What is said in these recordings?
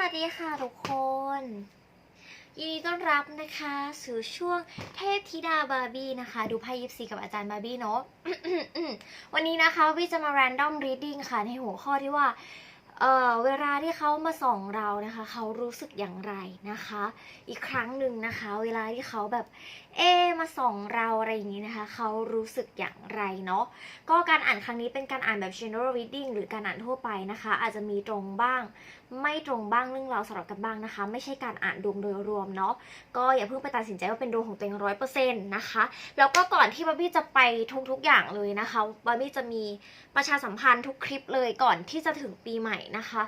วัสดีค่ะทุกคน ยินดีต้อนรับนะคะสู่ช่วงเทพธิดาบาร์บี้นะคะ ดูไพ่ยิปซีกับอาจารย์บาร์บี้เนาะวันนี้นะคะวี่จะมา random reading ค่ะ ในหัวข้อที่ว่าเอ่อเวลาที่เขามาส่องเรานะคะ เขารู้สึกอย่างไรนะคะ อีกครั้งหนึ่งนะคะ เวลาที่เขาแบบ เอมาส่องเราอะไรอย่างนี้นะคะ เขารู้สึกอย่างไรเนาะก็การอ่านครั้งนี้เป็นการอ่านแบบ general reading หรือการอ่านทั่วไปนะคะ อาจจะมีตรงบ้าง ไม่ตรงบ้างเรื่องราวสลับกันบ้างนะคะ ไม่ใช่การอ่านดวงโดยรวมเนาะก็อย่าเพิ่งไปตัดสินใจว่าเป็นดวงของตัวเองร้อยเปอร์เซ็นต์นะคะ แล้วก็ก่อนที่บาร์บี้จะไปทุกๆอย่างเลยนะคะบาร์บี้จะมีประชาสัมพันธ์ทุกคลิปเลยก่อนที่จะถึงปีใหม่นะคะ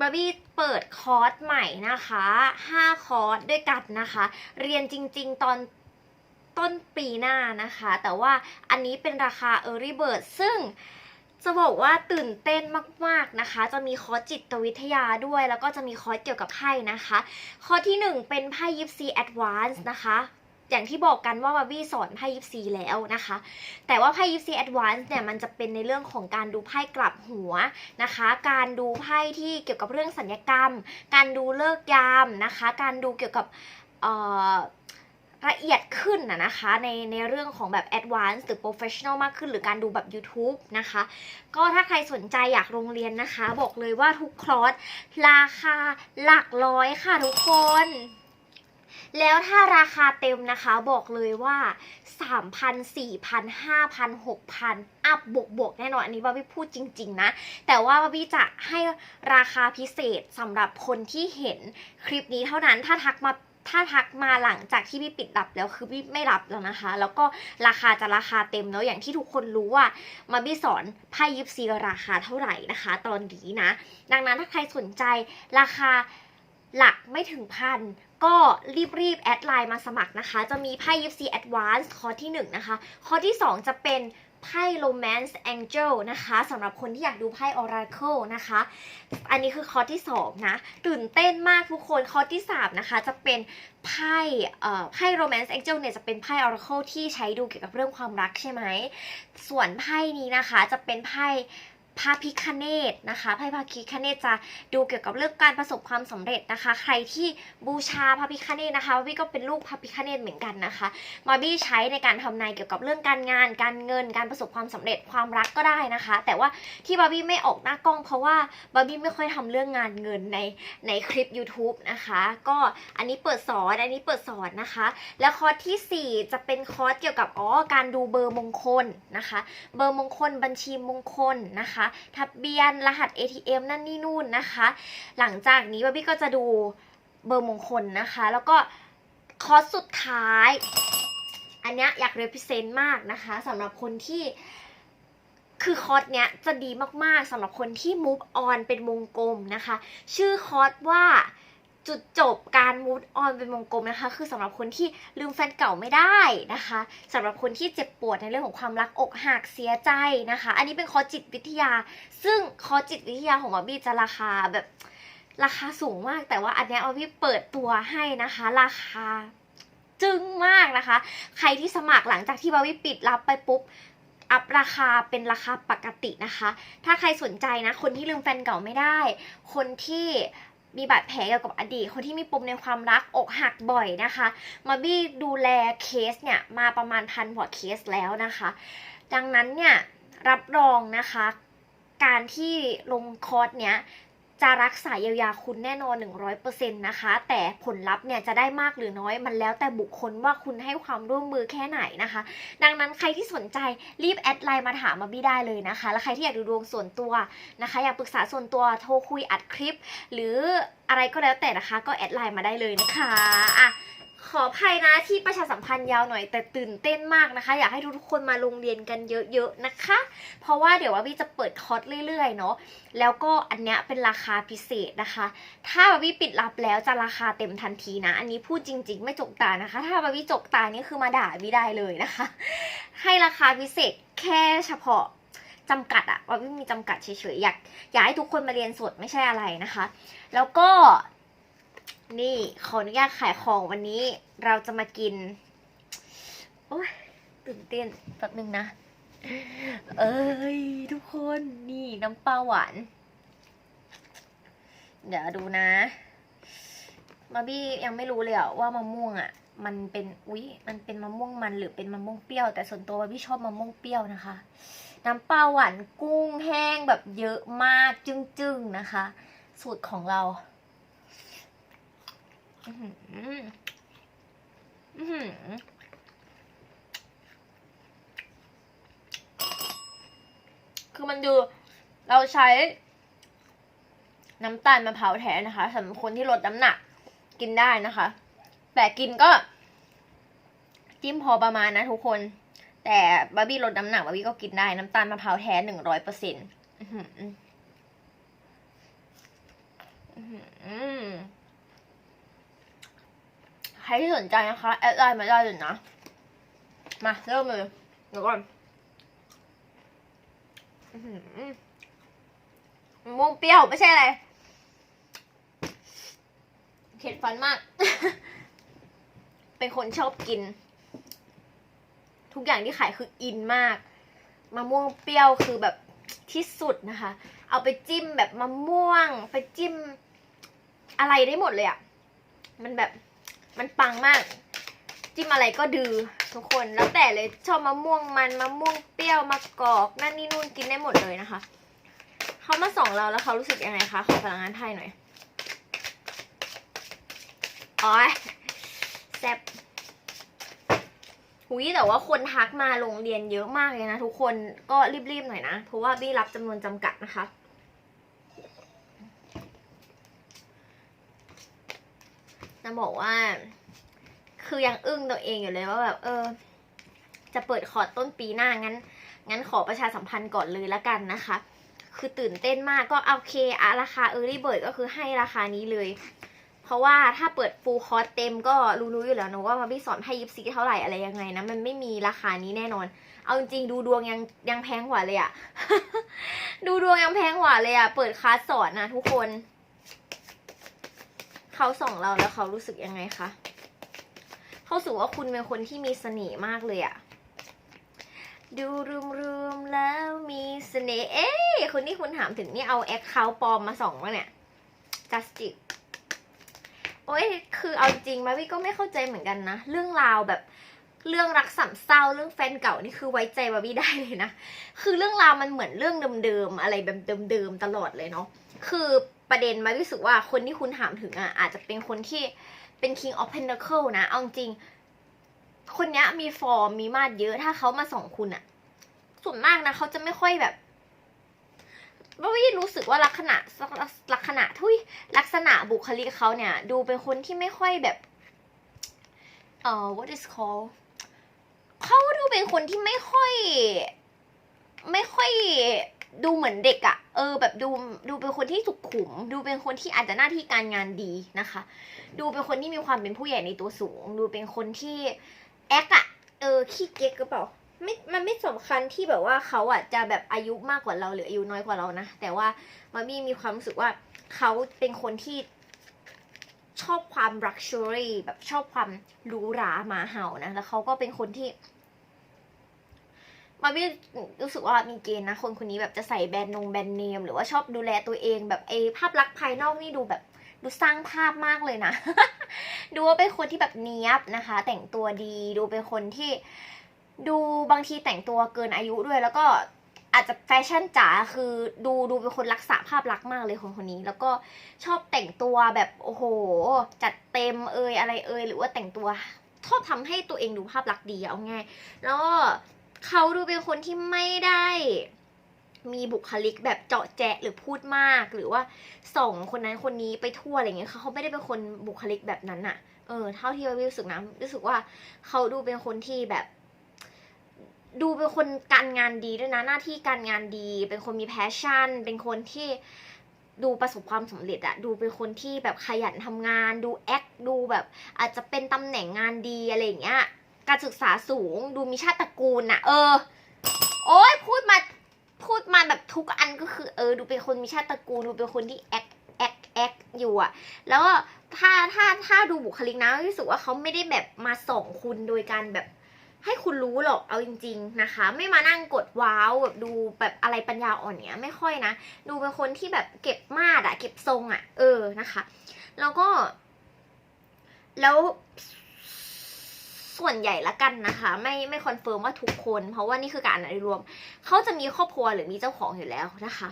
บาร์บี้เปิดคอร์สใหม่นะคะ 5 คอร์สด้วยกันนะคะ เรียนจริง ๆ ตอน ต้นปีหน้านะคะ แต่ว่าอันนี้เป็นราคา Early Bird ซึ่งจะบอกว่าตื่นเต้นมากๆนะคะ จะมีคอร์สจิตวิทยาด้วย แล้วก็จะมีคอร์สเกี่ยวกับไพ่นะคะ คอร์สที่ 1 เป็นไพ่ยิปซีแอดวานซ์นะคะ อย่างที่บอกกันว่าบาร์บี้สอนไพ่ยิปซีแล้วนะคะ แต่ว่าไพ่ยิปซีแอดวานซ์เนี่ยมันจะเป็นในเรื่องของการดูไพ่กลับหัวนะคะ การดูไพ่ที่เกี่ยวกับเรื่องสัญญกรรม การดูเลิกยามนะคะ การดูเกี่ยวกับเอ่อ ละเอียดขึ้นนะนะคะในในเรื่องของแบบ advanced หรือ professional มากขึ้น หรือการดูแบบ YouTube นะคะ ก็ถ้าใครสนใจอยากโรงเรียนนะคะ บอกเลยว่าทุกคลอร์สราคาหลักร้อยค่ะทุกคน แล้วถ้าราคาเต็มนะคะบอกเลยว่า 3,000 4,000 5,000 6,000 อัพบวกบวกแน่นอน อันนี้บาร์บี้พูดจริง ๆ นะ แต่ว่าบาร์บี้จะให้ราคาพิเศษสำหรับคนที่เห็นคลิปนี้เท่านั้นถ้าทักมา ถ้าทักมาหลังจากที่พี่ปิดรับแล้วคือพี่ไม่รับแล้วนะคะ แล้วก็ราคาจะราคาเต็มแล้วอย่างที่ทุกคนรู้ว่ามาบี้สอนไพ่ยิปซีราคาเท่าไหร่นะคะ ตอนนี้นะ ดังนั้นถ้าใครสนใจราคาหลักไม่ถึงพันก็รีบๆ แอดไลน์มาสมัครนะคะ จะมีไพ่ยิปซีแอดวานซ์คอร์ที่ 1 นะคะ คอร์ที่ 2 จะเป็น ไพ่ Romance Angel นะคะสำหรับคนที่อยากดูไพ่ Oracle นะคะ อันนี้คือคอร์สที่ 2 นะ ตื่นเต้นมากทุกคนคอร์สที่ 3 นะคะ จะเป็นไพ่เอ่อไพ่ Romance Angel เนี่ยจะเป็นไพ่ Oracle ที่ใช้ดูเกี่ยวกับเรื่องความรักใช่ไหม ส่วนไพ่นี้นะคะจะเป็นไพ่ พระพิคเนตนะคะไพ่พระพิคเนตจะดูเกี่ยวกับเรื่องการประสบความสำเร็จนะคะ ใครที่บูชาพระพิคเนตนะคะบาร์บี้ก็เป็นลูกพระพิคเนตเหมือนกันนะคะบาบี้ใช้ในการทำนายเกี่ยวกับเรื่องการงาน การเงิน การประสบความสำเร็จความรักก็ได้นะคะ แต่ว่าที่บาร์บี้ไม่ออกหน้ากล้องเพราะว่าบาร์บี้ไม่ค่อยทำเรื่องงานเงินในในคลิป YouTube นะคะ ก็อันนี้เปิดสอนอันนี้เปิดสอนนะคะ แล้วคอร์สทีสี่4 จะเป็นคอร์สเกี่ยวกับอ๋อการดูเบอร์มงคลนะคะ เบอร์มงคลบัญชีมงคลนะคะทะเบียนรหัส ATM นั่นนี่นู่นนะคะ หลังจากนี้บาร์บี้ก็จะดูเบอร์มงคลนะคะ แล้วก็คอร์สสุดท้าย อันนี้อยาก represent มากนะคะสำหรับคนที่คือคอร์สเนี้ยจะดีมากๆสำหรับคนที่ move on เป็นวงกลมนะคะ ชื่อคอร์สว่า จุดจบการ move on เป็นวงกลมนะคะ คือสำหรับคนที่ลืมแฟนเก่าไม่ได้นะคะสำหรับคนที่เจ็บปวดในเรื่องของความรักอกหักเสียใจนะคะ อันนี้เป็นคอจิตวิทยา ซึ่งคอจิตวิทยาของบอบบี้จะราคาแบบราคาสูงมาก แต่ว่าอันนี้ยบอบบี้เปิดตัวให้นะคะ ราคาจึ้งมากนะคะ ใครที่สมัครหลังจากที่บอบบี้ปิดรับไปปุ๊บอัพราคาเป็นราคาปกตินะคะ ถ้าใครสนใจนะ คนที่ลืมแฟนเก่าไม่ได้ คนที่ มีบาดแผลเกี่ยวกับอดีตคนที่มีปมในความรักอกหักบ่อยนะคะ มาบี้ดูแลเคสเนี่ยมาประมาณพันกว่าเคสแล้วนะคะ ดังนั้นเนี่ยรับรองนะคะ การที่ลงคอร์สเนี้ย จะรักษาเยียวยาคุณแน่นอน 100%นะคะ แต่ผลลัพธ์เนี่ยจะได้มากหรือน้อยมันแล้วแต่บุคคลว่าคุณให้ความร่วมมือแค่ไหนนะคะ ดังนั้นใครที่สนใจรีบแอดไลน์มาถามมาบี้ได้เลยนะคะ แล้วใครที่อยากดูดวงส่วนตัวนะคะ อยากปรึกษาส่วนตัวโทรคุยอัดคลิป หรืออะไรก็แล้วแต่นะคะ ก็แอดไลน์มาได้เลยนะคะอะ ขออภัยนะที่ประชาสัมพันธ์ยาวหน่อยแต่ตื่นเต้นมากนะคะ อยากให้ทุกๆคนมาโรงเรียนกันเยอะๆนะคะ เพราะว่าเดี๋ยวว่าบี้จะเปิดคอร์สเรื่อยๆเนาะแล้วก็อันเนี้ยเป็นราคาพิเศษนะคะ ถ้าบาร์บี้ปิดรับแล้วจะราคาเต็มทันทีนะ อันนี้พูดจริง ๆ ไม่จกตานะคะ ถ้าบาร์บี้จกตานี่คือมาด่าบี้ได้เลยนะคะ ให้ราคาพิเศษแค่เฉพาะจำกัดอะบาร์บี้มีจำกัดเฉยๆอยากอยากให้ทุกคนมาเรียนสดไม่ใช่อะไรนะคะ แล้วก็ นี่ขออนุญาตขายของวันนี้เราจะมากิน โอ้ยตื่นเต้นแป๊บนึงนะ เอ้ย ทุกคนนี่น้ำปลาหวาน เดี๋ยวดูนะบาบี้ยังไม่รู้เลยอะว่ามะม่วงอะมันเป็นอุ๊ยมันเป็นมะม่วงมันหรือเป็นมะม่วงเปรี้ยว แต่ส่วนตัวบาร์บี้ชอบมะม่วงเปรี้ยวนะคะ น้ำปลาหวานกุ้งแห้งแบบเยอะมากจึ้งๆนะคะ สูตรของเรา อือหืออือหือคือมันดูเราใช้ น้ำตาลมะพร้าวแท้นะคะสำหรับคนที่ลดน้ำหนักกินได้นะคะ แต่กินก็ จิ้มพอประมาณนะทุกคน แต่บาร์บี้ลดน้ำหนักบาร์บี้ก็กินได้น้ำตาลมะพร้าวแท้หนึ่งร้อยเปอร์เซ็นต์ใครที่สนใจนะคะแอดไลน์มาได้เลยนะ มาเริ่มเลยเดี๋ยวก่อนอื้อหือมะม่วงเปรี้ยวไม่ใช่อะไร เข็ดฟันมาก เป็นคนชอบกิน ทุกอย่างที่ขายคืออินมาก มะม่วงเปรี้ยวคือแบบที่สุดนะคะ เอาไปจิ้มแบบมะม่วง ไปจิ้มอะไรได้หมดเลยอะ่ะ มันแบบ มันปังมาก จิ้มอะไรก็ดือทุกคนแล้วแต่เลยชอบมะม่วงมันมะม่วงเปรี้ยวมะกอกนั่นนี่นู่นกินได้หมดเลยนะคะเขามาส่องเราแล้วเขารู้สึกยังไงคะขอพลังงานไทยหน่อยอ๋อแซ่บหุยแต่ว่าคนทักมาโรงเรียนเยอะมากเลยนะทุกคนก็รีบๆหน่อยนะ เพราะว่าบี้รับจำนวนจำกัดนะคะ จะบอกว่า คือยังอึ้งตัวเองอยู่เลยว่าแบบ เออ จะเปิดคอร์สต้นปีหน้างั้น งั้นขอประชาสัมพันธ์ก่อนเลยละกันนะคะ คือตื่นเต้นมากก็โอเคอะราคา Early Bird ก็คือให้ราคานี้เลย เพราะว่าถ้าเปิดฟูลคอร์สเต็มก็รู้ๆอยู่แล้วนะว่ามาพี่สอนให้ยิปซีเท่าไหร่อะไรยังไงนะมันไม่มีราคานี้แน่นอนเอาจริงดูดวงยังยังแพงกว่าเลยอะดูดวงยังแพงกว่าเลยอะเปิดคลาสสอนนะทุกคน เขาส่งเราแล้วเขารู้สึกยังไงคะเขารู้สึกว่าคุณเป็นคนที่มีเสน่ห์มากเลยอะดูรวมๆแล้วมีเสน่ห์เอ๊ะคนที่คุณถามถึงนี่เอาแอคเคาท์ปลอมมาส่องวะเนี่ยจัสติกโอ้ยคือเอาจริงมาวิก็ไม่เข้าใจเหมือนกันนะ เรื่องราวแบบเรื่องรักสามเศร้าเรื่องแฟนเก่านี่คือไว้ใจบาร์บี้ได้เลยนะ คือเรื่องราวมันเหมือนเรื่องเดิมๆอะไรแบบเดิมๆตลอดเลยเนาะ คือ ประเด็นมารู้สึกว่าคนที่คุณถามถึงอะอาจจะเป็นคนที่เป็น King of Pentacle นะ เอาจริง คนเนี้ยมีฟอร์มมีมาดเยอะ ถ้าเขามาส่องคุณอะ ส่วนมากนะเขาจะไม่ค่อยแบบบาร์บี้รู้สึกว่าลักษณะลักษณะทุยลักษณะบุคลิกเขาเนี่ย ดูเป็นคนที่ไม่ค่อยแบบเอ่อ what is called เขาดูเป็นคนที่ไม่ค่อย ไม่ค่อย ดูเหมือนเด็กอะเออ แบบดูดูเป็นคนที่สุขุม ดูเป็นคนที่อาจจะหน้าที่การงานดีนะคะ ดูเป็นคนที่มีความเป็นผู้ใหญ่ในตัวสูง ดูเป็นคนที่แอคอะเออขี้เก๊กหรือเปล่าไม่มันไม่สำคัญที่แบบว่าเขาอะจะแบบอายุมากกว่าเราหรืออายุน้อยกว่าเรานะ แต่ว่ามามี่มีความรู้สึกว่าเขาเป็นคนที่ชอบความ luxury แบบชอบความหรูหรามาเห่านะ แล้วเขาก็เป็นคนที่ มามี่รู้สึกว่ามีเกณฑ์นะ คนคนนี้แบบจะใส่แบรนด์นงแบรนด์เนม หรือว่าชอบดูแลตัวเองแบบไอภาพลักษณ์ภายนอกนี่ดูแบบดูสร้างภาพมากเลยนะ ดูว่าเป็นคนที่แบบเนี้ยบนะคะ แต่งตัวดีดูเป็นคนที่ดูบางทีแต่งตัวเกินอายุด้วยแล้วก็อาจจะแฟชั่นจ๋าคือดูดูเป็นคนรักษาภาพลักษณ์มากเลยคนคนนี้ แล้วก็ชอบแต่งตัวแบบโอ้โห จัดเต็มเอยอะไรเอยหรือว่าแต่งตัวชอบทำให้ตัวเองดูภาพลักษณ์ดีเอาง่ายแล้ว เขาดูเป็นคนที่ไม่ได้ มีบุคลิกแบบเจาะแจะหรือพูดมาก หรือว่าส่งคนนั้นคนนี้ไปทั่วอะไรเงี้ยเขาไม่ได้เป็นคนบุคลิกแบบนั้นอะเออเท่าที่เรารู้สึกนะรู้สึกว่าเขาดูเป็นคนที่แบบ ดูเป็นคนการงานดีด้วยนะหน้าที่การงานดี เป็นคนมีแพชชั่น เป็นคนที่ดูประสบความสำเร็จอะดูเป็นคนที่แบบขยันทำงาน ดูแอคดูแบบ อาจจะเป็นตำแหน่งงานดีอะไรอย่างเงี้ย การศึกษาสูง ดูมีชาติตระกูลน่ะเออ โอ้ยพูดมาพูดมาแบบทุกอันก็คือ เออ ดูเป็นคนมีชาติตระกูล ดูเป็นคนที่แอคแอคแอคอยู่อะแล้วก็ถ้าถ้าถ้าดูบุคลิกนะรู้สึกว่าเขาไม่ได้แบบมาส่งคุณโดยการแบบให้คุณรู้หรอก เอาจริง ๆ นะคะ ไม่มานั่งกดว้าวแบบดูแบบอะไรปัญญาอ่อนเนี้ยไม่ค่อยนะ ดูเป็นคนที่แบบเก็บมาดอะเก็บทรงอะเออนะคะ แล้วก็ แล้ว ส่วนใหญ่ละกันนะคะ ไม่ไม่คอนเฟิร์มว่าทุกคน เพราะว่านี่คือการอนุรวม เขาจะมีครอบครัวหรือมีเจ้าของอยู่แล้วนะคะ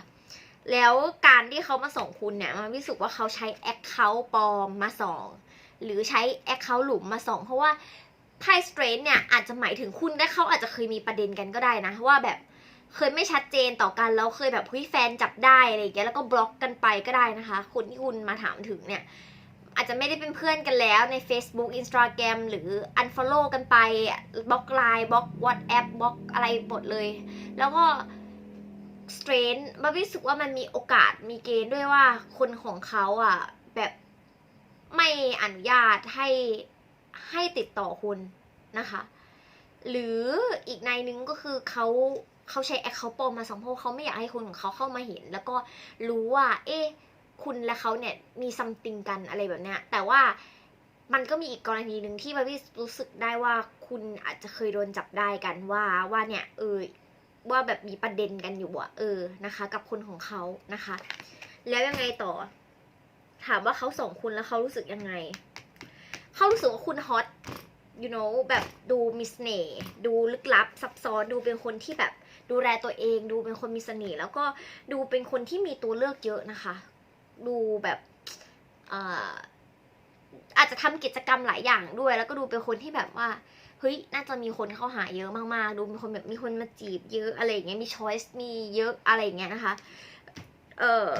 แล้วการที่เขามาส่งคุณเนี่ยมันรู้สึกว่าเขาใช้แอคเคาท์ปลอมมาส่องหรือใช้แอคเคาท์หลุมมาส่องเพราะว่าไพ่สเตรทเนี่ยอาจจะหมายถึงคุณและเขาอาจจะเคยมีประเด็นกันก็ได้นะว่าแบบเคยไม่ชัดเจนต่อกันแล้วเคยแบบเฮ้ยแฟนจับได้อะไรอย่างเงี้ยแล้วก็บล็อกกันไปก็ได้นะคะ คนที่คุณมาถามถึงเนี่ย อาจจะไม่ได้เป็นเพื่อนกันแล้วใน Facebook Instagram หรือ unfollow กันไปบล็อกไลน์บล็อก WhatsApp บล็อกอะไรหมดเลย แล้วก็ strain บับรู้สึกว่ามันมีโอกาสมีเกณฑ์ด้วยว่าคนของเขาอะ แบบไม่อนุญาตให้ให้ติดต่อคุณนะคะ หรืออีกในนึงก็คือเขาเขาใช้แอคเคาท์ปลอมมาสองเพราะเขาไม่อยากให้คนของเขาเข้ามาเห็น แล้วก็รู้ว่า เอ๊ะ คุณและเขาเนี่ยมีซัมติงกันอะไรแบบเนี้ย แต่ว่ามันก็มีอีกกรณีหนึ่งที่บาร์บี้รู้สึกได้ว่าคุณอาจจะเคยโดนจับได้กันว่าว่าเนี่ยเออว่าแบบมีประเด็นกันอยู่อะเออนะคะ กับคนของเขานะคะ แล้วยังไงต่อ ถามว่าเขาส่งคุณแล้วเขารู้สึกยังไงเขารู้สึกว่าคุณฮอต you know แบบดูมีเสน่ห์ดูลึกลับ ซับซ้อนดูเป็นคนที่แบบดูแลตัวเอง ดูเป็นคนมีเสน่ห์แล้วก็ดูเป็นคนที่มีตัวเลือกเยอะนะคะ ดูแบบอาอาจจะทำกิจกรรมหลายอย่างด้วย แล้วก็ดูเป็นคนที่แบบว่าเฮ้ยน่าจะมีคนเข้าหาเยอะมากๆ ดูเป็นคนแบบมีคนมาจีบเยอะอะไรอย่างเงี้ยมีช้อยส์มีเยอะอะไรอย่างเงี้ยนะคะเอ่อ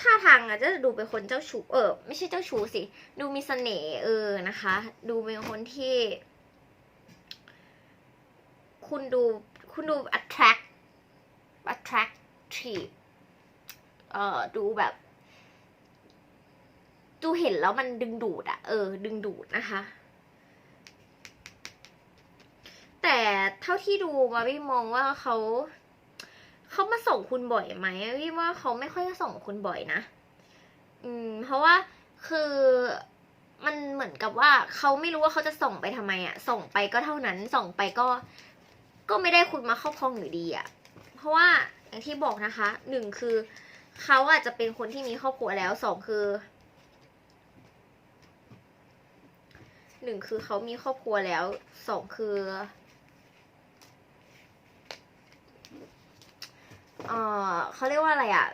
ท่าทางอาจจะดูเป็นคนเจ้าชู้เออไม่ใช่เจ้าชู้สิ ดูมีเสน่ห์เออนะคะ ดูเป็นคนที่ คุณดูคุณดู attract attractive เอ่อดูแบบ ดูเห็นแล้วมันดึงดูดอะเออ ดึงดูดนะคะ แต่เท่าที่ดูมาพี่มองว่าเขาเขามาส่งคุณบ่อยไหมพี่ว่าเขาไม่ค่อยจะส่งคุณบ่อยนะ อืม เพราะว่าคือมันเหมือนกับว่าเขาไม่รู้ว่าเขาจะส่งไปทำไมอะส่งไปก็เท่านั้น ส่งไปก็ ก็ไม่ได้คุณมาครอบครองอยู่ดีอะเพราะว่าอย่างที่บอกนะคะหนึ่งคือเขาอาจจะเป็นคนที่มีครอบครัวแล้วสองคือ หนึ่งคือเขามีครอบครัวแล้วสองคือเออเขาเรียกว่าอะไรอะ่ะ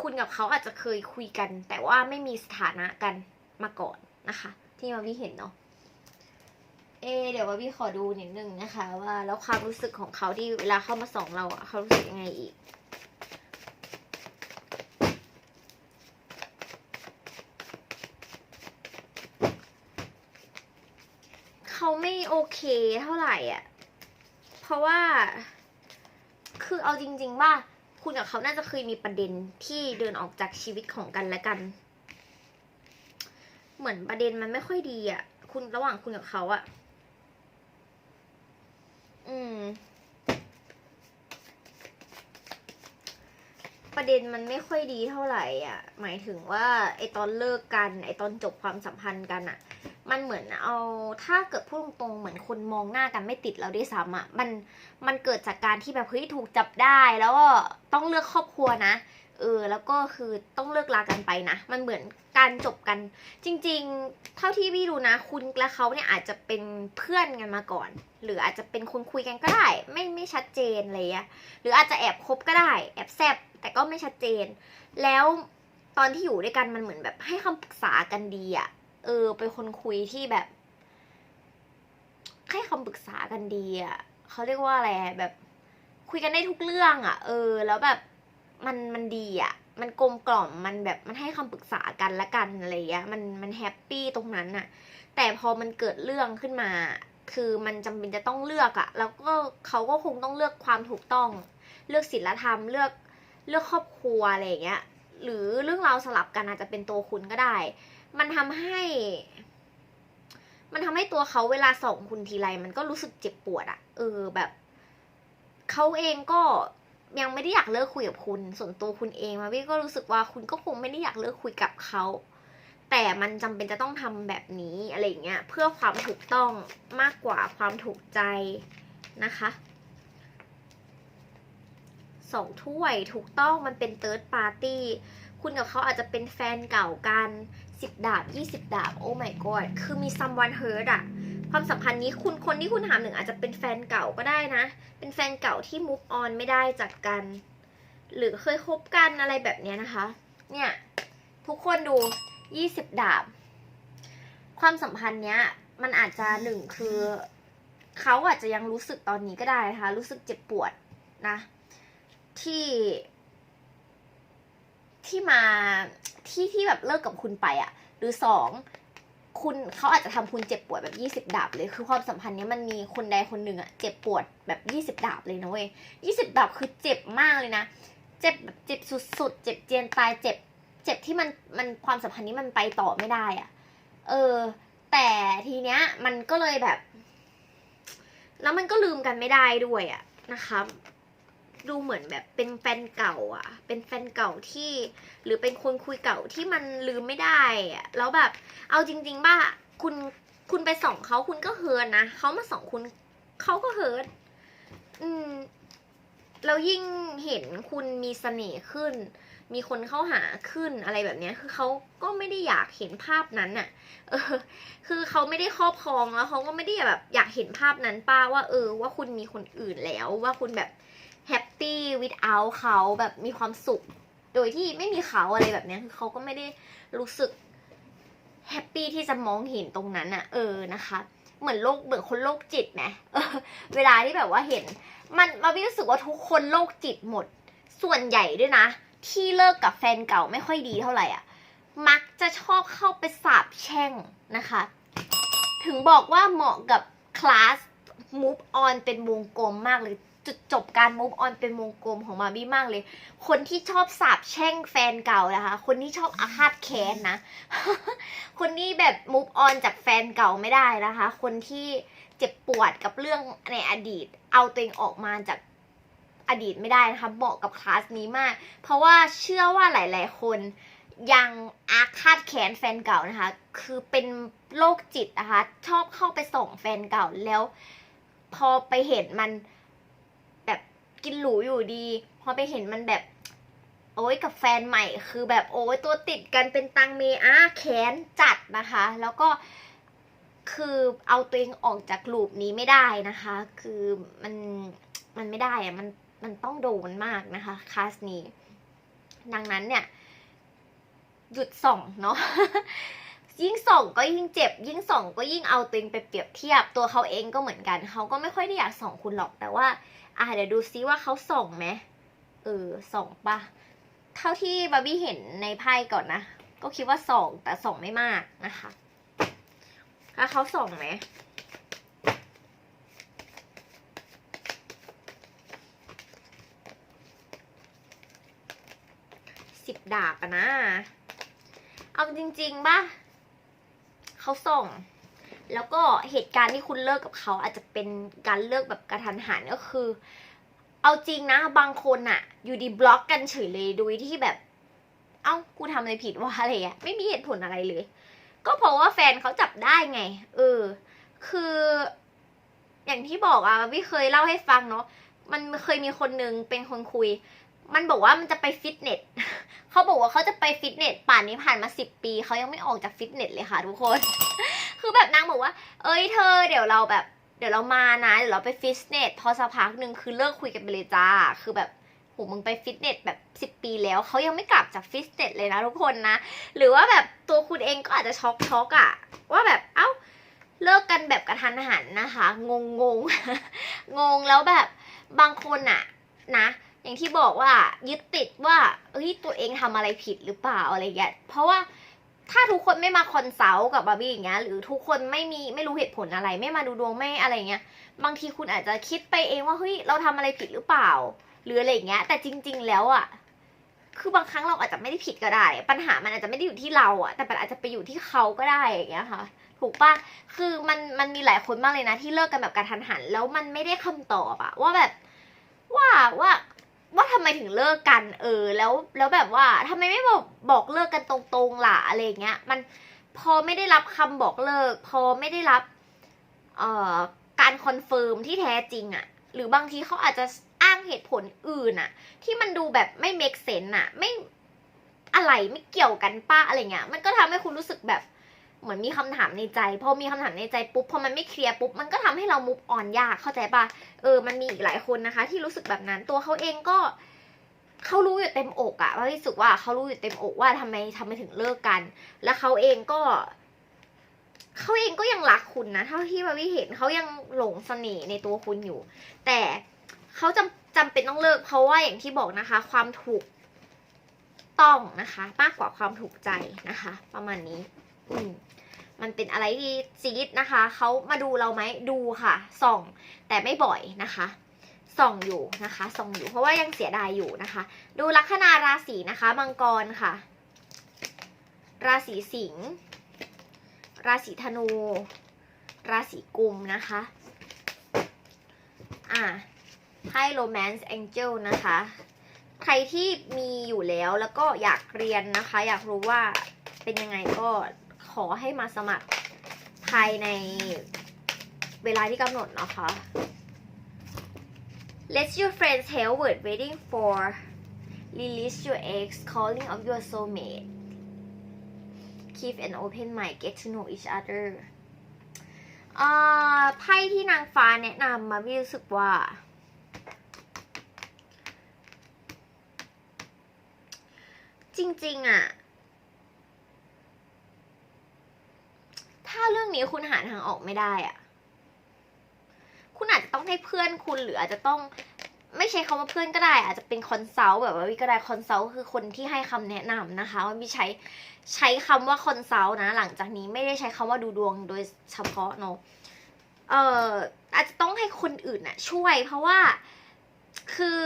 คุณกับเขาอาจจะเคยคุยกัน แต่ว่าไม่มีสถานะกันมาก่อนนะคะ ที่มาวิเห็นเนาะเอ เดี๋ยวมาวิขอดูนิดนึงนะคะ ว่าแล้วความรู้สึกของเขาที่เวลาเข้ามาส่องเราอะเขารู้สึกยังไงอีก เขาไม่ โอเคเท่าไหร่อะ เพราะว่า คือเอาจริง ๆ ว่า คุณกับเขาน่าจะเคยมีประเด็นที่เดินออกจากชีวิตของกันและกัน เหมือนประเด็นมันไม่ค่อยดีอะ คุณระหว่างคุณกับเขาอะ อืม ประเด็นมันไม่ค่อยดีเท่าไหร่อะ หมายถึงว่า ไอตอนเลิกกัน ไอตอนจบความสัมพันธ์กันอะ มันเหมือนเอาถ้าเกิดพูดตรงๆเหมือนคนมองหน้ากันไม่ติดแล้วด้วยซ้ำอะมันมันเกิดจากการที่แบบเฮ้ยถูกจับได้แล้วก็ต้องเลือกครอบครัวนะเออแล้วก็คือต้องเลิกลากันไปนะ มันเหมือนการจบกัน จริง ๆ เท่าที่พี่ดูนะ คุณและเขาเนี่ยอาจจะเป็นเพื่อนกันมาก่อน หรืออาจจะเป็นคนคุยกันก็ได้ ไม่ไม่ชัดเจนอะไรอย่างหรืออาจจะแอบคบก็ได้ แอบแซบแต่ก็ไม่ชัดเจน แล้วตอนที่อยู่ด้วยกันมันเหมือนแบบให้คำปรึกษากันดีอะ เออ เป็นคนคุยที่แบบ ให้คำปรึกษากันดีอะเขาเรียกว่าอะไรแบบ คุยกันได้ทุกเรื่องอะเออ แล้วแบบมันมันดีอะมันกลมกล่อมมันแบบมันให้คำปรึกษากันละกันอะไรอย่างเงี้ยมันมันแฮปปี้ตรงนั้นอะแต่พอมันเกิดเรื่องขึ้นมา คือมันจำเป็นจะต้องเลือกอะแล้วก็เขาก็คงต้องเลือกความถูกต้อง เลือกศีลธรรมเลือกเลือกครอบครัวอะไรเงี้ยหรือเรื่องราวสลับกันอาจจะเป็นตัวคุณก็ได้ มันทำให้ มันทำให้ตัวเขาเวลาส่องคุณทีไรมันก็รู้สึกเจ็บปวดอะเออแบบเขาเองก็ยังไม่ได้อยากเลิกคุยกับคุณ ส่วนตัวคุณเองมาวี่ก็รู้สึกว่าคุณก็คงไม่ได้อยากเลิกคุยกับเขาแต่มันจำเป็นจะต้องทำแบบนี้อะไรเงี้ยเพื่อความถูกต้องมากกว่าความถูกใจนะคะสองถ้วยถูกต้องมันเป็นเติร์ดปาร์ตี้คุณกับเขาอาจจะเป็นแฟนเก่ากัน สิบดาบยี่สิบดาบ โอ้ my god คือมี someone hurt อะความสัมพันธ์นี้คุณคนที่คุณถามถึงอาจจะเป็นแฟนเก่าก็ได้นะ เป็นแฟนเก่าที่ move on ไม่ได้จากกัน หรือเคยคบกันอะไรแบบเนี้ยนะคะ เนี่ย ทุกคนดู 20 ดาบ ความสัมพันธ์เนี้ย มันอาจจะหนึ่งคือ เขาอาจจะยังรู้สึกตอนนี้ก็ได้นะคะ รู้สึกเจ็บปวดนะ ที่ ที่มาที่ที่แบบเลิกกับคุณไปอะ่ะหรือสองคุณเขาอาจจะทำคุณเจ็บปวดแบบยี่สิบดาบเลย คือความสัมพันธ์เนี้ยมันมีคนใดคนหนึ่งอะ่ะเจ็บปวดแบบยี่สิบดาบเลยนะเว้ยยี่สิบดาบคือเจ็บมากเลยนะ เจ็บแบบเจ็บสุดๆ เจ็บเจียนตายเจ็บ เจ็บที่มันมันความสัมพันธ์นี้มันไปต่อไม่ได้อะ่ะเออ แต่ทีเนี้ยมันก็เลยแบบ แล้วมันก็ลืมกันไม่ได้ด้วยอะนะคะ ดูเหมือนแบบเป็นแฟนเก่าอะ เป็นแฟนเก่าที่ หรือเป็นคนคุยเก่าที่มันลืมไม่ได้อะ แล้วแบบ เอาจริงๆบ้าคุณคุณไปส่องเขาคุณก็เฮิร์ตนะเขามาส่องคุณเขาก็เฮิร์ตอืมแล้วยิ่งเห็นคุณมีเสน่ห์ขึ้น มีคนเข้าหาขึ้นอะไรแบบนี้คือเขาก็ไม่ได้อยากเห็นภาพนั้นน่ะ เออ คือเขาไม่ได้ครอบครองแล้วเขาก็ไม่ได้แบบอยากเห็นภาพนั้นป้าว่า เออ ว่าคุณมีคนอื่นแล้วว่าคุณแบบ แฮปปี้วิดเอาเขาแบบมีความสุข โดยที่ไม่มีเขาอะไรแบบนี้คือเขาก็ไม่ได้รู้สึกแฮปปี้ที่จะมองเห็นตรงนั้นอะเออนะคะเหมือนโรคเหมือนคนโรคจิตไหมเออเวลาที่แบบว่าเห็น มันมาวิรู้สึกว่าทุกคนโรคจิตหมด ส่วนใหญ่ด้วยนะ ที่เลิกกับแฟนเก่าไม่ค่อยดีเท่าไหร่อะ มักจะชอบเข้าไปสาบแช่งนะคะ ถึงบอกว่าเหมาะกับคลาส move on เป็นวงกลมมากเลย จุดจบการ move on เป็นวงกลมของมาบี้มากเลย คนที่ชอบสาบแช่งแฟนเก่านะคะ คนที่ชอบอาฆาตแค้นนะ คนที่แบบ move on จากแฟนเก่าไม่ได้นะคะ คนที่เจ็บปวดกับเรื่องในอดีต เอาตัวเองออกมาจากอดีตไม่ได้นะคะ เหมาะกับคลาสนี้มาก เพราะว่าเชื่อว่าหลาย ๆ คนยังอาฆาตแค้นแฟนเก่านะคะ คือเป็นโรคจิตนะคะ ชอบเข้าไปส่งแฟนเก่าแล้ว พอไปเห็นมัน กินหรูอยู่ดี พอไปเห็นมันแบบ โอ้ยกับแฟนใหม่คือแบบโอ้ยตัวติดกันเป็นตังเมอาแค้นจัดนะคะ แล้วก็คือเอาตัวเองออกจากลูปนี้ไม่ได้นะคะ คือมันมันไม่ได้อะมันมันต้องโดนมากนะคะคลาสนี้ ดังนั้นเนี่ย หยุดส่องเนาะยิ่งส่องก็ยิ่งเจ็บ ยิ่งส่องก็ยิ่งเอาตัวเองไปเปรียบเทียบตัวเขาเองก็เหมือนกัน เขาก็ไม่ค่อยได้อยากส่องคุณหรอกแต่ว่า อะเดี๋ยวดูซิว่าเขาส่งไหมเออส่งปะเท่าที่บาร์บี้เห็นในไพ่ก่อนนะ ก็คิดว่าส่งแต่ส่งไม่มากนะคะถ้าเขาส่งไหมสิบดาบอะนะ เอาจริงๆป่ะเขาส่ง แล้วก็เหตุการณ์ที่คุณเลิกกับเขา อาจจะเป็นการเลิกแบบกระทันหันก็คือ เอาจริงนะบางคนอะอยู่ดีบล็อกกันเฉยเลยโดยที่แบบ เอ้ากูทำอะไรผิดวะอะไรอะไม่มีเหตุผลอะไรเลย ก็เพราะว่าแฟนเขาจับได้ไง เออ คือ อย่างที่บอกอะพี่เคยเล่าให้ฟังเนาะมันเคยมีคนนึงเป็นคนคุย มันบอกว่ามันจะไปฟิตเนสเขาบอกว่าเขาจะไปฟิตเนสป่านนี้ผ่านมาสิบปีเขายังไม่ออกจากฟิตเนสเลยค่ะทุกคน คือแบบนางบอกว่า เอ้ยเธอเดี๋ยวเราแบบ เดี๋ยวเรามานะเดี๋ยวเราไปฟิตเนสพอสักพักหนึ่งคือเลิกคุยกันไปเลยจ้าคือแบบโหมึงไปฟิตเนสแบบสิบปีแล้วเขายังไม่กลับจากฟิตเนสเลยนะทุกคนนะ หรือว่าแบบตัวคุณเองก็อาจจะช็อกช็อกอะว่าแบบเอ้าเลิกกันแบบกระทันหันนะคะ งงงงงงแล้วแบบบางคนอะนะ อย่างที่บอกว่ายึดติดว่าเอ้ยตัวเองทำอะไรผิดหรือเปล่าอะไรเงี้ยเพราะว่า ถ้าทุกคนไม่มาคอนซัลท์กับบาร์บี้อย่างเงี้ยหรือทุกคนไม่มีไม่รู้เหตุผลอะไร ไม่มาดูดวงไม่อะไรเงี้ยบางทีคุณอาจจะคิดไปเองว่าเฮ้ยเราทำอะไรผิดหรือเปล่า หรืออะไรอย่างเงี้ย แต่จริง ๆ แล้วอะคือบางครั้งเราอาจจะไม่ได้ผิดก็ได้ ปัญหามันอาจจะไม่ได้อยู่ที่เราอะแต่มันอาจจะไปอยู่ที่เขาก็ได้อย่างเงี้ยค่ะ ถูกปะคือมันมันมีหลายคนมากเลยนะ ที่เลิกกันแบบกระทันหัน แล้วมันไม่ได้คำตอบอะว่าแบบว่าว่า ว่าทำไมถึงเลิกกัน เออ แล้วแล้วแบบว่าทำไมไม่บอกบอกเลิกกันตรงๆล่ะอะไรเงี้ย มันพอไม่ได้รับคำบอกเลิก พอไม่ได้รับ เอ่อการคอนเฟิร์มที่แท้จริงอะหรือบางทีเขาอาจจะอ้างเหตุผลอื่นอะที่มันดูแบบไม่ make sense อะไม่อะไรไม่เกี่ยวกันป้าอะไรเงี้ย มันก็ทำให้คุณรู้สึกแบบ เหมือนมีคำถามในใจพอมีคำถามในใจปุ๊บพอมันไม่เคลียร์ปุ๊บมันก็ทำให้เรามุฟออนยากเข้าใจปะเออมันมีอีกหลายคนนะคะ ที่รู้สึกแบบนั้นตัวเขาเองก็เขารู้อยู่เต็มอกอะว่ารู้สึกว่าเขารู้อยู่เต็มอกว่าทำไมทำไมถึงเลิกกัน แล้วเขาเองก็เขาเองก็ยังรักคุณนะเท่าที่บาวีเห็นเขายังหลงเสน่ห์ในตัวคุณอยู่ แต่เขาจำจำเป็นต้องเลิกเพราะว่าอย่างที่บอกนะคะ ความถูกต้องนะคะ มากกว่าความถูกใจนะคะ ประมาณนี้ มันเป็นอะไรที่จีดนะคะเขามาดูเราไหมดูค่ะ ส่อง แต่ไม่บ่อยนะคะส่องอยู่นะคะส่องอยู่เพราะว่ายังเสียดายอยู่นะคะ ดูลัคนาราศีนะคะมังกรค่ะ ราศีสิงห์ราศีธนู ราศีกุมนะคะอ่าไพ่ romance angel นะคะ ใครที่มีอยู่แล้วแล้วก็อยากเรียนนะคะ อยากรู้ว่าเป็นยังไงก็ อให้มาสมัครภายในเวลาที่กำหนดนะคะ Let your friends hell word waiting for release your ex calling of your soulmate keep an open mind get to know each other อ่าไพ่ที่นางฟ้าแนะนำมาพี่รู้สึกว่า จริง ๆอะ ถ้าเรื่องนี้คุณหาทางออกไม่ได้อะคุณอาจจะต้องให้เพื่อนคุณหรืออาจจะต้องไม่ใช้คำว่าเพื่อนก็ได้ อาจจะเป็นคอนซัลท์แบบว่าวิก็ได้คอนซัลท์คือคนที่ให้คำแนะนำนะคะว่าวิใช้ใช้คำว่าคอนซัลท์นะ หลังจากนี้ไม่ได้ใช้คำว่าดูดวงโดยเฉพาะเนาะเอ่ออาจจะต้องให้คนอื่นอะช่วยเพราะว่าคือ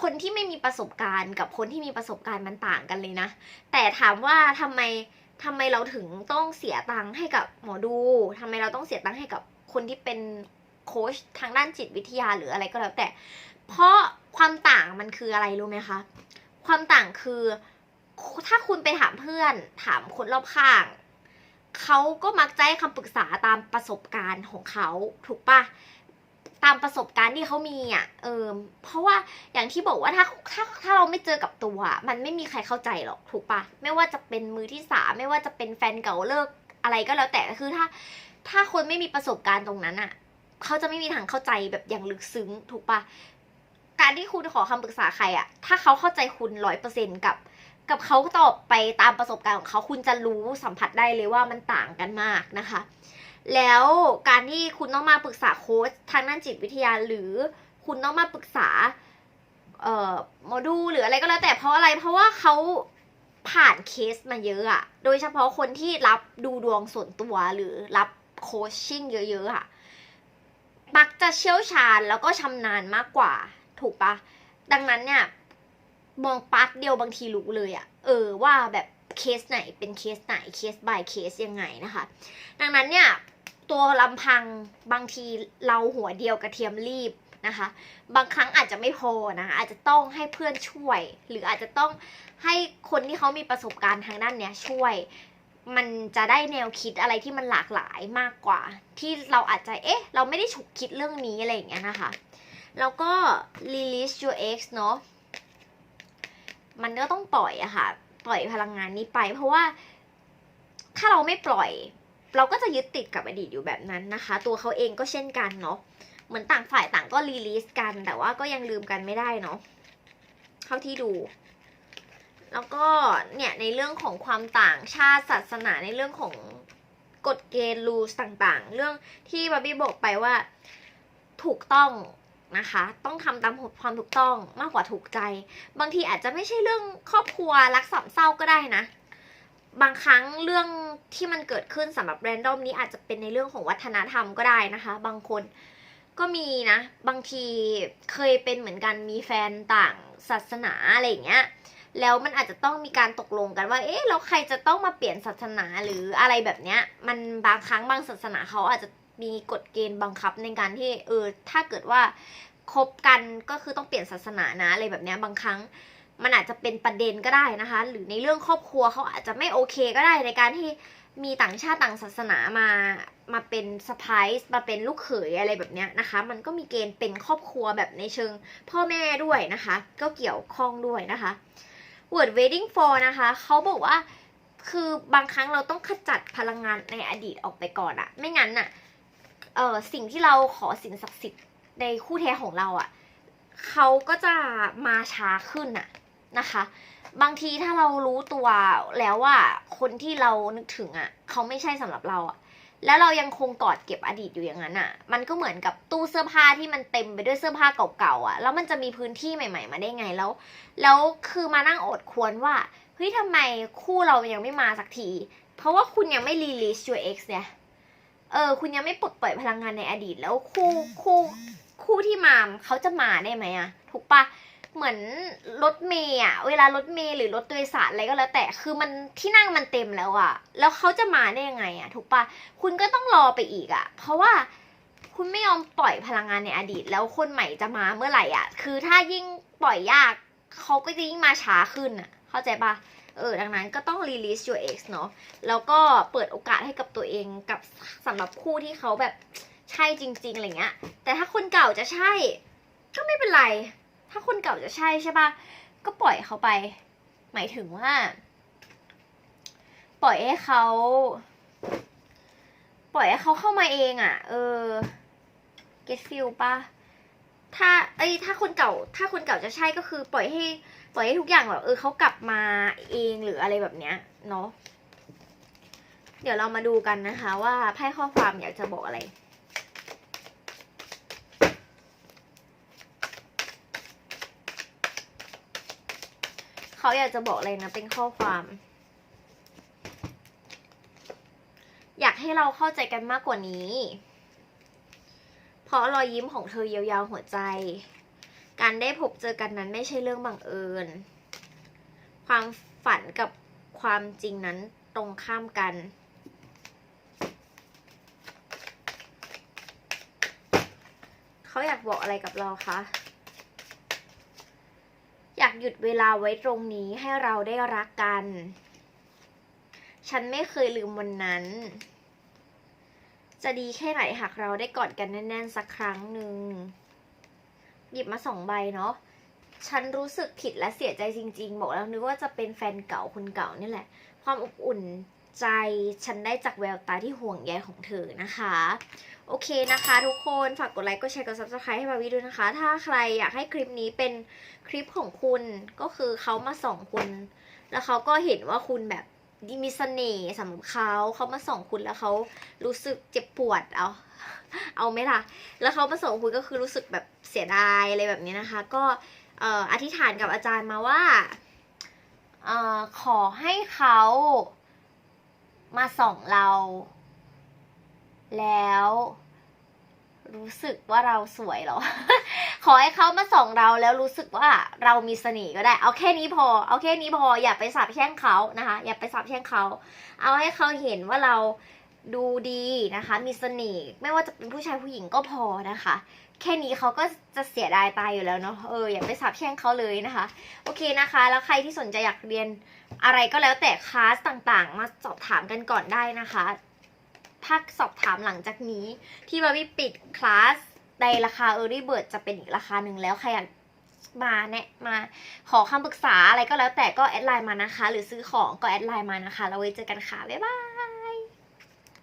คนที่ไม่มีประสบการณ์กับคนที่มีประสบการณ์มันต่างกันเลยนะ แต่ถามว่าทำไม ทำไมเราถึงต้องเสียตังค์ให้กับหมอดูทำไมเราต้องเสียตังค์ให้กับคนที่เป็นโค้ชทางด้านจิตวิทยาหรืออะไรก็แล้วแต่ เพราะความต่างมันคืออะไรรู้ไหมคะ ความต่างคือถ้าคุณไปถามเพื่อน ถามคนรอบข้างเขาก็มักจะให้คำปรึกษาตามประสบการณ์ของเขาถูกปะ ตามประสบการณ์ที่เขามีอะเออเพราะว่าอย่างที่บอกว่าถ้าถ้าถ้าเราไม่เจอกับตัวอะมันไม่มีใครเข้าใจหรอกถูกปะไม่ว่าจะเป็นมือที่สามไม่ว่าจะเป็นแฟนเก่าเลิกอะไรก็แล้วแต่คือถ้า ถ้าคนไม่มีประสบการณ์ตรงนั้นอะเขาจะไม่มีทางเข้าใจแบบอย่างลึกซึ้ง ถูกปะการที่คุณขอคำปรึกษาใครอะถ้าเขาเข้าใจคุณร้อยเปอร์เซ็นกับกับเขาตอบไปตามประสบการณ์ของเขาคุณจะรู้สัมผัสได้เลยว่ามันต่างกันมากนะคะ แล้วการที่คุณต้องมาปรึกษาโค้ชทางด้านจิตวิทยาหรือคุณต้องมาปรึกษาเอ่อหมอดูหรืออะไรก็แล้วแต่เพราะอะไรเพราะว่าเขาผ่านเคสมาเยอะอะโดยเฉพาะคนที่รับดูดวงส่วนตัวหรือรับโคชชิ่งเยอะๆอะมักจะเชี่ยวชาญแล้วก็ชำนาญมากกว่า ถูกปะดังนั้นเนี่ยมองปาร์ทเดียวบางทีรู้เลยอะเออว่าแบบเคสไหนเป็นเคสไหนเคส by เคสยังไงนะคะ ดังนั้นเนี่ย ตัวลำพังบางทีเราหัวเดียวกระเทียมรีบนะคะ บางครั้งอาจจะไม่พอนะคะอาจจะต้องให้เพื่อนช่วย หรืออาจจะต้องให้คนที่เขามีประสบการณ์ทางด้านเนี้ยช่วย มันจะได้แนวคิดอะไรที่มันหลากหลายมากกว่า ที่เราอาจจะเอ๊ะ เราไม่ได้ฉุกคิดเรื่องนี้อะไรอย่างเงี้ยนะคะ แล้วก็ release your ex เนาะมันก็ต้องปล่อยอะค่ะ ปล่อยพลังงานนี้ไป เพราะว่าถ้าเราไม่ปล่อย เราก็จะยึดติดกับอดีตอยู่แบบนั้นนะคะ ตัวเขาเองก็เช่นกันเนาะเหมือนต่างฝ่ายต่างก็รีลีสกัน แต่ว่าก็ยังลืมกันไม่ได้เนาะเท่าที่ดู แล้วก็เนี่ยในเรื่องของความต่างชาติศาสนาในเรื่องของกฎเกณฑ์รูสต่างๆ เรื่องที่บาร์บี้บอกไปว่าถูกต้องนะคะ ต้องทำตามความถูกต้องมากกว่าถูกใจ บางทีอาจจะไม่ใช่เรื่องครอบครัวรักสามเศร้าก็ได้นะ บางครั้งเรื่องที่มันเกิดขึ้นสำหรับแรนดอมนี้อาจจะเป็นในเรื่องของวัฒนธรรมก็ได้นะคะ บางคนก็มีนะ บางทีเคยเป็นเหมือนกันมีแฟนต่างศาสนาอะไรอย่างเงี้ยแล้วมันอาจจะต้องมีการตกลงกันว่า เอ๊ะแล้วใครจะต้องมาเปลี่ยนศาสนาหรืออะไรแบบเนี้ย มันบางครั้งบางศาสนาเขาอาจจะมีกฎเกณฑ์บังคับในการที่เออถ้าเกิดว่าคบกันก็คือต้องเปลี่ยนศาสนานะอะไรแบบเนี้ยบางครั้ง มันอาจจะเป็นประเด็นก็ได้นะคะ หรือในเรื่องครอบครัวเขาอาจจะไม่โอเคก็ได้ในการที่มีต่างชาติต่างศาสนามามาเป็นสไปซ์มาเป็นลูกเขยอะไรแบบเนี้ยนะคะ มันก็มีเกณฑ์เป็นครอบครัวแบบในเชิงพ่อแม่ด้วยนะคะ ก็เกี่ยวข้องด้วยนะคะ word waiting for นะคะเขาบอกว่าคือบางครั้งเราต้องขจัดพลังงานในอดีตออกไปก่อนอะไม่งั้นอะเออสิ่งที่เราขอสิ่งศักดิ์สิทธิ์ในคู่แท้ของเราอะเขาก็จะมาช้าขึ้นอะ นะคะ บางทีถ้าเรารู้ตัวแล้วว่าคนที่เรานึกถึงอะเขาไม่ใช่สำหรับเราอะแล้วเรายังคงกอดเก็บอดีตอยู่อย่างนั้นอะมันก็เหมือนกับตู้เสื้อผ้าที่มันเต็มไปด้วยเสื้อผ้าเก่าๆอะแล้วมันจะมีพื้นที่ใหม่ ๆ มาได้ไงแล้ว แล้วคือมานั่งอดควรว่าเฮ้ยทำไมคู่เรายังไม่มาสักที เพราะว่าคุณยังไม่ release your ex เนี่ยเออคุณยังไม่ปลดปล่อยพลังงานในอดีตแล้วคู่คู่คู่ที่มาเขาจะมาได้ไหมอะถูกปะ เหมือนรถเมย์อะเวลารถเมย์หรือรถโดยสารอะไรก็แล้ว แต่คือมันที่นั่งมันเต็มแล้วอะแล้วเขาจะมาได้ยังไงอะถูกปะคุณก็ต้องรอไปอีกอะเพราะว่าคุณไม่ยอมปล่อยพลังงานในอดีต แล้วคนใหม่จะมาเมื่อไหร่อะคือถ้ายิ่งปล่อยยากเขาก็จะยิ่งมาช้าขึ้นอะเข้าใจปะเออ ดังนั้นก็ต้อง release your ex เนาะ แล้วก็เปิดโอกาสให้กับตัวเองกับสำหรับคู่ที่เขาแบบใช่จริง ๆ อะไรเงี้ย แต่ถ้าคนเก่าจะใช่ ก็ไม่เป็นไร ถ้าคนเก่าจะใช่ใช่ปะก็ปล่อยเขาไป หมายถึงว่า ปล่อยให้เขาปล่อยให้เขาเข้ามาเองอะ่ะ เออ get feel ปะถ้าเอ้ยถ้าคนเก่า ถ้าคนเก่าจะใช่ก็คือ ปล่อยให้ ปล่อยให้ทุกอย่างแบบเออเขากลับมาเองหรืออะไรแบบเนี้ยเนาะเดี๋ยวเรามาดูกันนะคะ ว่าไพ่ข้อความอยากจะบอกอะไร เขาอยากจะบอกอะไรนะ เป็นข้อความ อยากให้เราเข้าใจกันมากกว่านี้ เพราะรอยยิ้มของเธอเยียวยาหัวใจ การได้พบเจอกันนั้นไม่ใช่เรื่องบังเอิญ ความฝันกับความจริงนั้นตรงข้ามกันเขาอยากบอกอะไรกับเราคะ อยากหยุดเวลาไว้ตรงนี้ให้เราได้รักกัน ฉันไม่เคยลืมวันนั้น จะดีแค่ไหนหากเราได้กอดกันแน่นๆสักครั้งหนึ่ง หยิบมาสองใบเนาะ ฉันรู้สึกผิดและเสียใจจริง ๆ บอกแล้วนึกว่าจะเป็นแฟนเก่าคนเก่านี่แหละ ความอบอุ่น ใจฉันได้จากแววตาที่ห่วงใยของเธอนะคะ โอเคนะคะทุกคนฝากกดไลค์กดแชร์กด subscribe ให้บาวีด้วยนะคะ ถ้าใครอยากให้คลิปนี้เป็นคลิปของคุณก็คือเขามาส่องคุณ แล้วเขาก็เห็นว่าคุณแบบมีเสน่ห์สำหรับเขาเขามาส่องคุณแล้วเขารู้สึกเจ็บปวดเอาเอาไหมล่ะ แล้วเขามาส่งคุณก็คือรู้สึกแบบเสียดายอะไรแบบนี้นะคะ ก็ออธิษฐานกับอาจารย์มาว่าออขอให้เขา มาส่องเรา แล้วรู้สึกว่าเราสวยหรอ ขอให้เขามาส่องเราแล้วรู้สึกว่าเรามีเสน่ห์ก็ได้ เอาแค่นี้พอ เอาแค่นี้พอ อย่าไปสาบแช่งเขานะคะ อย่าไปสาบแช่งเขา เอาให้เขาเห็นว่าเราดูดีนะคะ มีเสน่ห์ ไม่ว่าจะเป็นผู้ชายผู้หญิงก็พอนะคะ แค่นี้เขาก็จะเสียดายตายอยู่แล้วเนาะเอออย่าไปสาบแช่งเขาเลยนะคะ โอเคนะคะ แล้วใครที่สนใจอยากเรียนอะไรก็แล้วแต่คลาสต่างๆ มาสอบถามกันก่อนได้นะคะถ้าสอบถามหลังจากนี้ ที่บาร์บี้ปิดคลาสในราคา Early Bird จะเป็นอีกราคาหนึ่งแล้วใครอยากมาแนะมาขอคำปรึกษาอะไรก็แล้วแต่ก็แอดไลน์มานะคะ หรือซื้อของก็แอดไลน์มานะคะแล้วไว้เจอกันค่ะ บ๊ายบาย